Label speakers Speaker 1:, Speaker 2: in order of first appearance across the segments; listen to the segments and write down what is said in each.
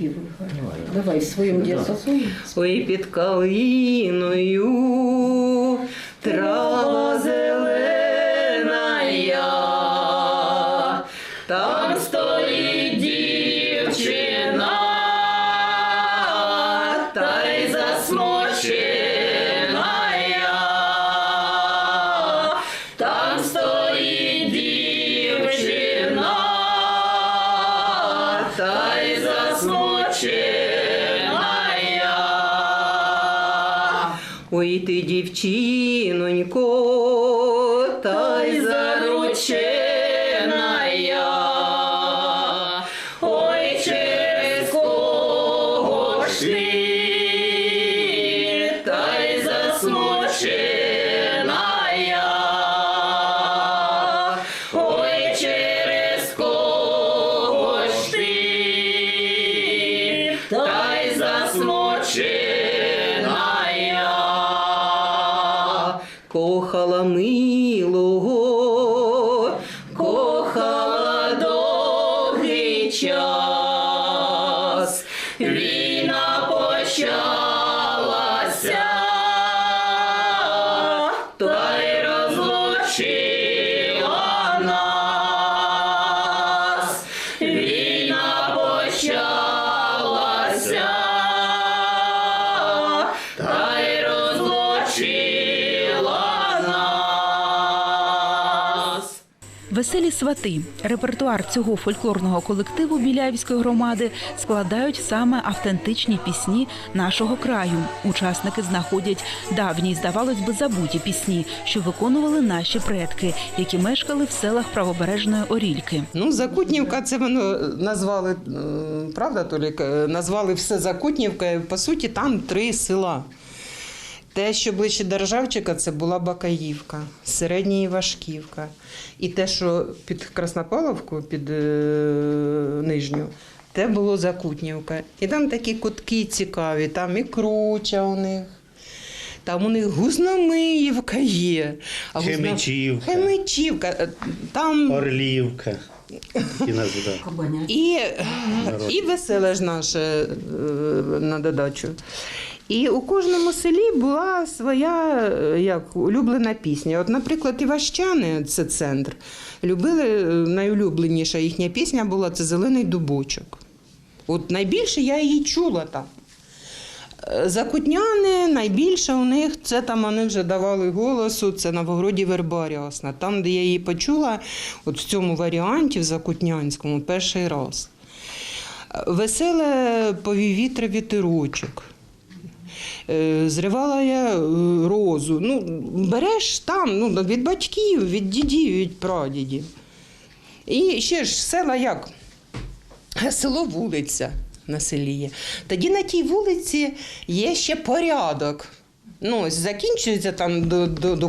Speaker 1: напів. Давай в своєму діапазоні.
Speaker 2: Ой, під калиною трава Ой ти, дівчинонько,
Speaker 3: Веселі свати. Репертуар цього фольклорного колективу Біляївської громади складають саме автентичні пісні нашого краю. Учасники знаходять давні, здавалось би, забуті пісні, що виконували наші предки, які мешкали в селах правобережної Орільки.
Speaker 2: Ну, Закутнівка, це воно назвали, е, правда, Толік? Е, Назвали все Закутнівка. По суті, там три села. Те, що ближче до Ржавчика, це була Бакаївка, середня Івашківка. І те, що під Краснопавловку, під е, Нижню, те було Закутнівка. І там такі кутки цікаві, там і круча у них. Там у них Гузномиївка є. А
Speaker 4: Хемичівка.
Speaker 2: Хемичівка. Е, Там
Speaker 4: Орлівка.
Speaker 1: Кабаня.
Speaker 2: і, і веселе ж наше е, на додачу. І у кожному селі була своя е, як, улюблена пісня. От, наприклад, Іващани, це центр, любили, е, найулюбленіша їхня пісня була це Зелений дубочок. От найбільше я її чула там. Е, Закутняни найбільше у них це там вони вже давали голосу, це на Вогороді Верба рясна. Там, де я її почула, от в цьому варіанті, в Закутнянському, перший раз. Веселе повів вітер вітерочок. Е, Зривала я е, розу. Ну, береш там ну, від батьків, від дідів, від прадідів. І ще ж села як? Село вулиця на селі є. Тоді на тій вулиці є ще порядок. Ну, закінчується там до, до, до,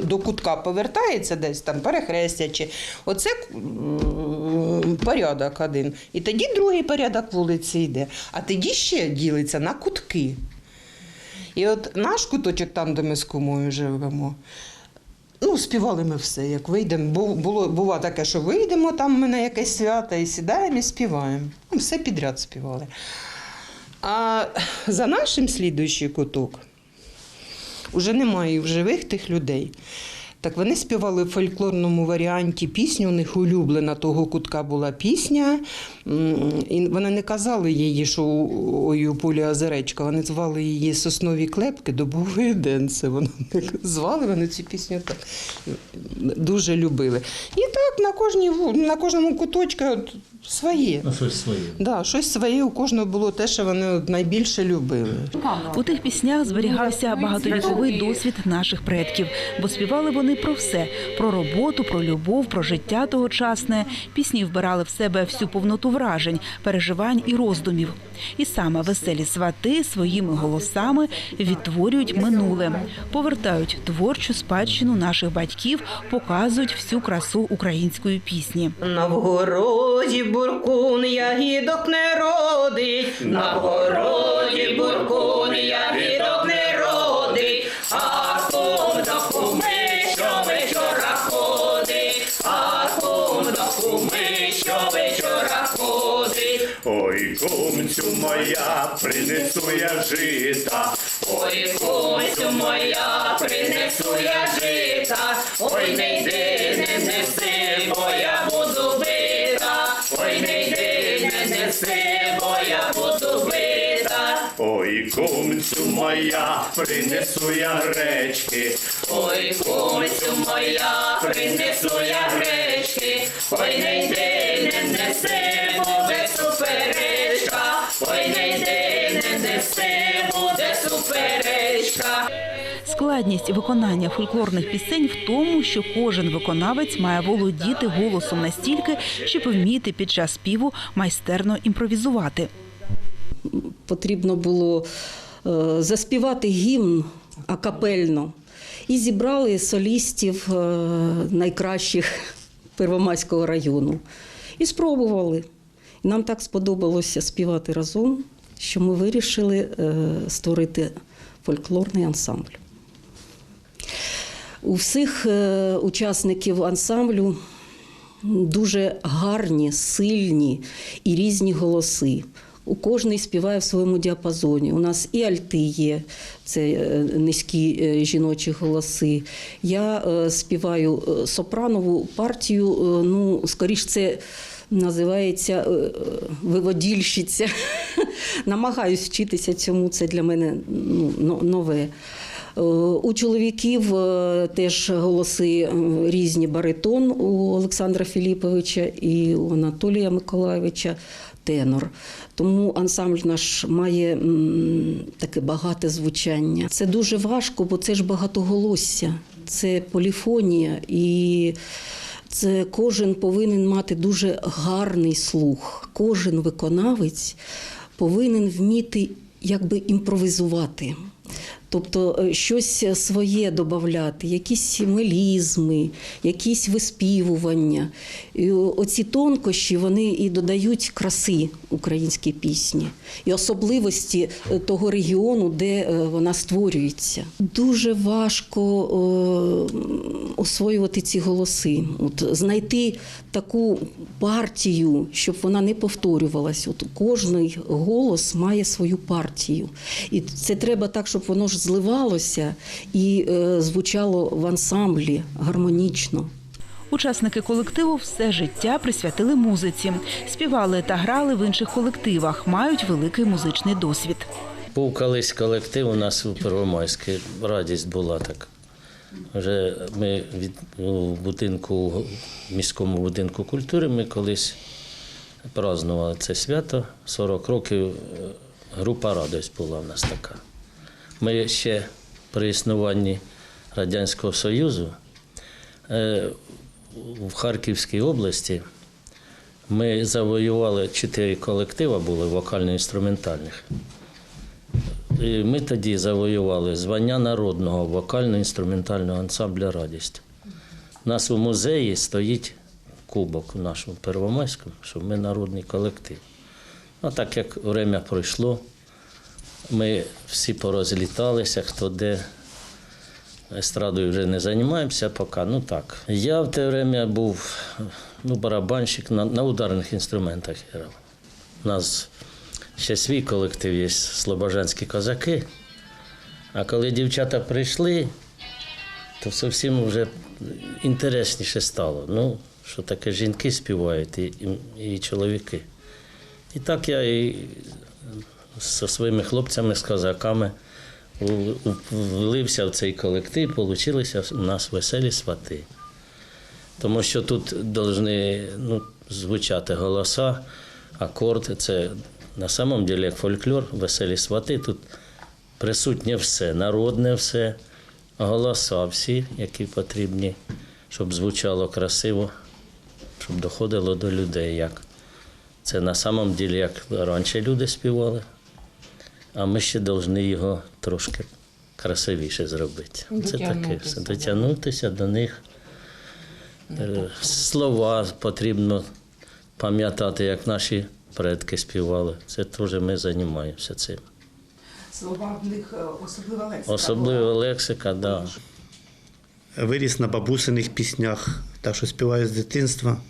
Speaker 2: до кутка, повертається десь там перехрестя. Чи... Оце порядок один. І тоді другий порядок вулиці йде. А тоді ще ділиться на кутки. І от наш куточок, там, де ми з кумою живемо, ну, співали ми все, як вийдемо. Бу- Було, бува таке, що вийдемо там ми на якесь свято і сідаємо і співаємо. Ну, все підряд співали. А за нашим слідуючий куток вже немає в живих тих людей. Так вони співали в фольклорному варіанті пісню, у них улюблена того кутка була пісня. І вони не казали її, що у- ой, у полі Озеречка, вони звали її Соснові клепки, добовий день. Це вони звали вони цю пісню так. Дуже любили. І так на, кожній, на кожному куточку от своє.
Speaker 5: Ну, щось своє.
Speaker 2: Да, щось своє у кожного було те, що вони найбільше любили.
Speaker 3: У тих піснях зберігався багатовіковий досвід наших предків, бо співали вони про все: про роботу, про любов, про життя тогочасне. Пісні вбирали в себе всю повноту вражень, переживань і роздумів. І саме веселі свати своїми голосами відтворюють минуле, повертають творчу спадщину наших батьків, показують всю красу української пісні.
Speaker 2: На вгороді буркун ягідок не родить, на вгороді буркун ягідок
Speaker 5: кумцю моя, принесу я жита.
Speaker 6: Ой, кумцю моя, принесу я жита, ой, не йди, не неси, бо я буду бита, ой, не йди, не неси, бо я буду бита,
Speaker 5: Ой, кумцю моя, принесу я гречки.
Speaker 6: ой, кумцю моя, принесу я гречки, ой, не йди, не неси, суперечка.
Speaker 3: Складність виконання фольклорних пісень в тому, що кожен виконавець має володіти голосом настільки, щоб вміти під час співу майстерно імпровізувати.
Speaker 1: Потрібно було е, заспівати гімн акапельно. І зібрали солістів е, найкращих Первомайського району. І спробували. І нам так сподобалося співати разом, що ми вирішили е, створити фольклорний ансамбль. У всіх е, учасників ансамблю дуже гарні, сильні і різні голоси. У кожний співає в своєму діапазоні. У нас і альти є, це е, низькі е, жіночі голоси. Я співаю сопранову партію, ну, скоріш, це називається виводільщиця. Намагаюсь вчитися цьому, це для мене ну, нове. Е, У чоловіків е, теж голоси е, різні баритон у Олександра Філіповича і у Анатолія Миколайовича тенор. Тому ансамбль наш має таке багате звучання. Це дуже важко, бо це ж багатоголосся, це поліфонія і. Це кожен повинен мати дуже гарний слух. Кожен виконавець повинен вміти якби імпровізувати. Тобто е, щось своє додати, якісь мелізми, якісь виспівування. І оці тонкощі вони і додають краси українській пісні і особливості е, того регіону, де е, вона створюється. Дуже важко освоювати ці голоси, от знайти таку партію, щоб вона не повторювалась. От кожний голос має свою партію, і це треба так, щоб воно ж зливалося і е, звучало в ансамблі гармонічно.
Speaker 3: Учасники колективу все життя присвятили музиці, співали та грали в інших колективах, мають великий музичний досвід.
Speaker 4: Був колись колектив у нас у Первомайській, радість була так. Вже ми від у будинку, міському будинку культури ми колись празднували це свято. 40 років е, група радість була в нас така. Ми ще при існуванні Радянського Союзу е, в Харківській області ми завоювали чотири колективи були вокально-інструментальних. І ми тоді завоювали звання народного вокально-інструментального ансамбля Радість. У нас у музеї стоїть кубок у нашому Первомайському, що ми народний колектив. Ну, так як время пройшло, ми всі порозліталися, хто де естрадою вже не займаємося поки. Ну так. Я в те время був ну, барабанщик на, на ударних інструментах. У нас ще свій колектив є Слобожанські козаки. А коли дівчата прийшли, то зовсім вже інтересніше стало. Ну, що таке жінки співають і, і, і чоловіки. І так я і зі своїми хлопцями, з козаками влився в цей колектив, получилися у нас веселі свати. Тому що тут повинні ну, звучати голоса, акорди. Це на самом деле як фольклор, веселі свати. Тут присутнє все, народне все, голоса всі, які потрібні, щоб звучало красиво, щоб доходило до людей. Як. Це на самом деле, як раніше люди співали, а ми ще повинні його трошки красивіше зробити. Це таке все. Дотягнутися до них. Е, Слова потрібно пам'ятати, як наші предки співали. Це теж ми займаємося цим.
Speaker 7: Слова в них е, особлива лексика.
Speaker 4: Особливо лексика, так. Да.
Speaker 8: Виріс на бабусиних піснях, так що співаю з дитинства.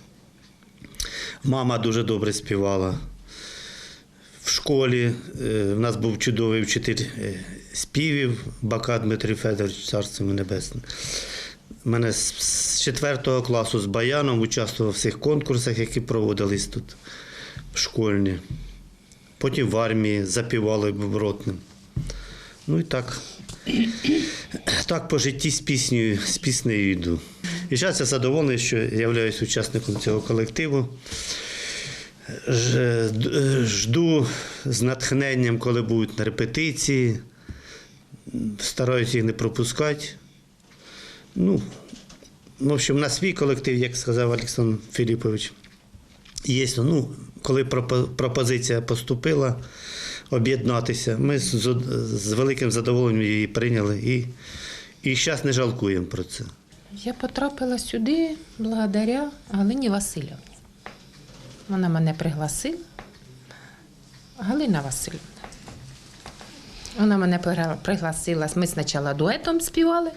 Speaker 8: Мама дуже добре співала. В школі е, в нас був чудовий вчитель е, співів Бака Дмитрий Федорович, царство небесне. Мене з- з 4 класу з баяном участвував в всіх конкурсах, які проводились тут школьні. Потім в армії запівали був ротним. Ну і так. Так по житті з піснею, з піснею йду. І зараз я задоволений, що являюсь учасником цього колективу. Д- Жду з натхненням, коли будуть на репетиції. Стараюся їх не пропускати. Ну, в общем, на свій колектив, як сказав Олександр Філіпович, є, ну, коли пропозиція поступила об'єднатися, ми з, з- великим задоволенням її прийняли і, і зараз не жалкуємо про це.
Speaker 9: Я потрапила сюди благодаря Галині Васильівні. Вона мене пригласила. Галина Васильівна. Вона мене пригласила. Ми спочатку дуетом співали,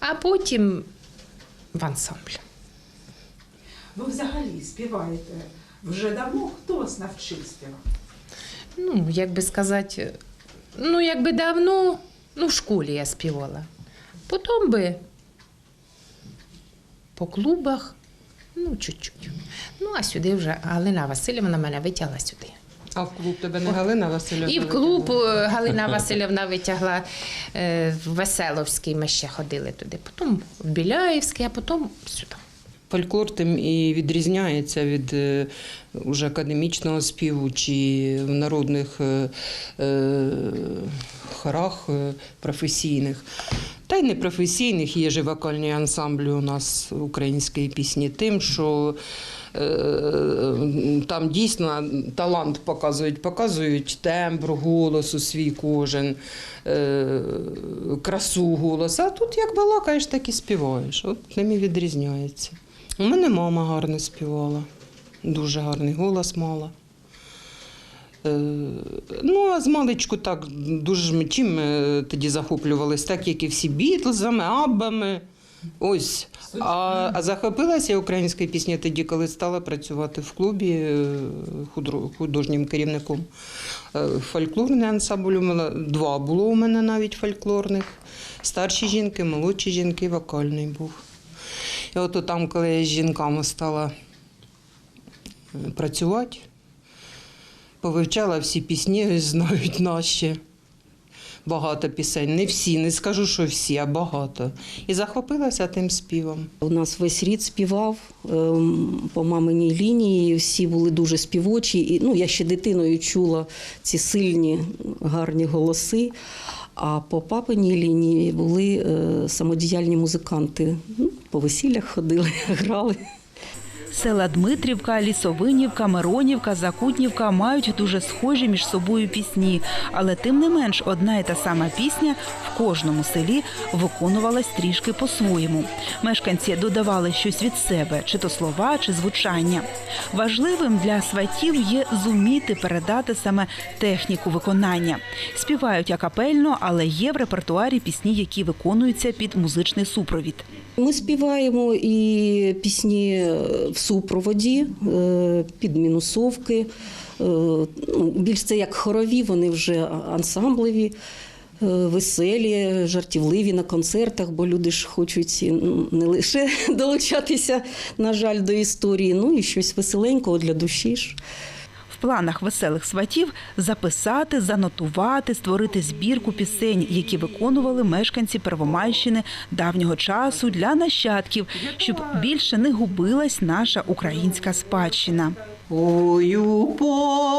Speaker 9: а потім в ансамблі.
Speaker 7: Ви взагалі співаєте вже давно? Хто вас навчив співати?
Speaker 9: Ну, як би сказати, ну, якби давно, ну, в школі я співала. Потім би по клубах, ну, чуть-чуть. Ну, а сюди вже Галина Васильівна мене витягла сюди.
Speaker 2: А в клуб тебе не Галина Васильівна?
Speaker 9: І в клуб е, Галина Васильівна витягла е, в Веселовський, ми ще ходили туди. Потім в Біляївський, а потім сюди.
Speaker 2: Фольклор тим і відрізняється від е, уже академічного співу чи в народних е, е, хорах професійних. Та й непрофесійних є же вокальні ансамблі у нас української пісні, тим, що там дійсно талант показують, показують тембр голосу свій кожен, красу голосу. А тут як балакаєш, так і співаєш. От тим і відрізняється. У мене мама гарно співала, дуже гарний голос мала. Е, Ну, а з маличку так дуже ми чим ми тоді захоплювались, так як і всі бітлзами, аббами. Ось. А, а захопилася я українською піснею тоді, коли стала працювати в клубі е, художнім керівником. Е, Фольклорний ансамбль у мене два було у мене навіть фольклорних. Старші жінки, молодші жінки, вокальний був. І от там, коли я з жінками стала е, працювати, повивчала всі пісні, знають наші. Багато пісень. Не всі, не скажу, що всі, а багато. І захопилася тим співом.
Speaker 1: У нас весь рід співав ем, по маминій лінії. Всі були дуже співочі. І, ну, я ще дитиною чула ці сильні, гарні голоси. А по папиній лінії були е, самодіяльні музиканти. Ну, по весіллях ходили, грали.
Speaker 3: Села Дмитрівка, Лісовинівка, Миронівка, Закутнівка мають дуже схожі між собою пісні, але тим не менш одна і та сама пісня в кожному селі виконувалась трішки по-своєму. Мешканці додавали щось від себе, чи то слова, чи звучання. Важливим для сватів є зуміти передати саме техніку виконання. Співають акапельно, але є в репертуарі пісні, які виконуються під музичний супровід.
Speaker 1: Ми співаємо і пісні е, в супроводі, е, під мінусовки. Е, ну, Більш це як хорові, вони вже ансамблеві, веселі, жартівливі на концертах, бо люди ж хочуть не лише долучатися, на жаль, до історії, ну і щось веселенького для душі ж.
Speaker 3: В планах веселих сватів записати, занотувати, створити збірку пісень, які виконували мешканці Первомайщини давнього часу для нащадків, щоб більше не губилась наша українська спадщина.
Speaker 2: Ой у полі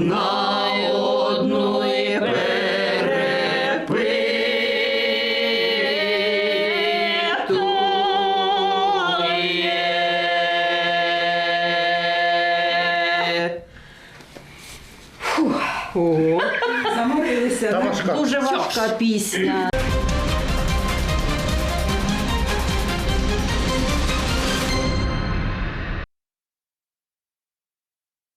Speaker 2: На одну і перепитує. Фух. Ого.
Speaker 8: Заморилися.
Speaker 10: Дуже важка пісня.